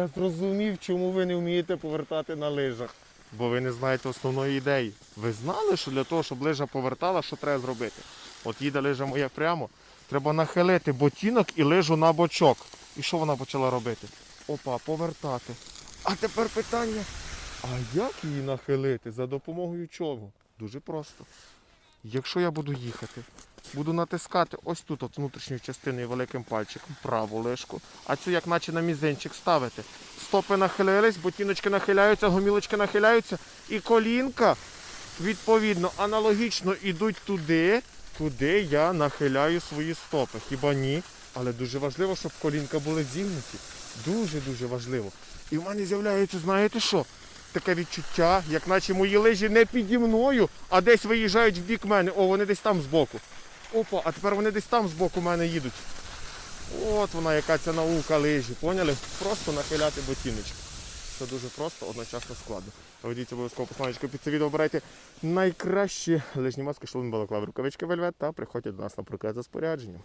Я зрозумів, чому ви не вмієте повертати на лижах. Бо ви не знаєте основної ідеї. Ви знали, що для того, щоб лижа повертала, що треба зробити? От їде лижа моя прямо, треба нахилити ботинок і лижу на бочок. І що вона почала робити? Опа, повертати. А тепер питання: а як її нахилити? За допомогою чого? Дуже просто. Якщо я буду їхати, буду натискати ось тут, от внутрішньою частиною великим пальчиком, праву лижку, а цю як наче на мізинчик ставити. Стопи нахилились, ботиночки нахиляються, гомілочки нахиляються, і колінка, відповідно, аналогічно йдуть туди, куди я нахиляю свої стопи. Хіба ні? Але дуже важливо, щоб колінка були зігнуті. Дуже-дуже важливо. І в мене з'являється, знаєте що? Таке відчуття, як наче мої лижі не піді мною, а десь виїжджають в бік мене. О, вони десь там збоку. Опа, а тепер вони десь там збоку мене їдуть. От вона, яка ця наука лижі, поняли? Просто нахиляти ботиночки. Це дуже просто, одночасно складно. Ведіть обов'язково посланечко під це відео, обирайте найкращі лижні маски, шлун, балаклав, рукавички вельвет та приходьте до нас на прокат за спорядженням.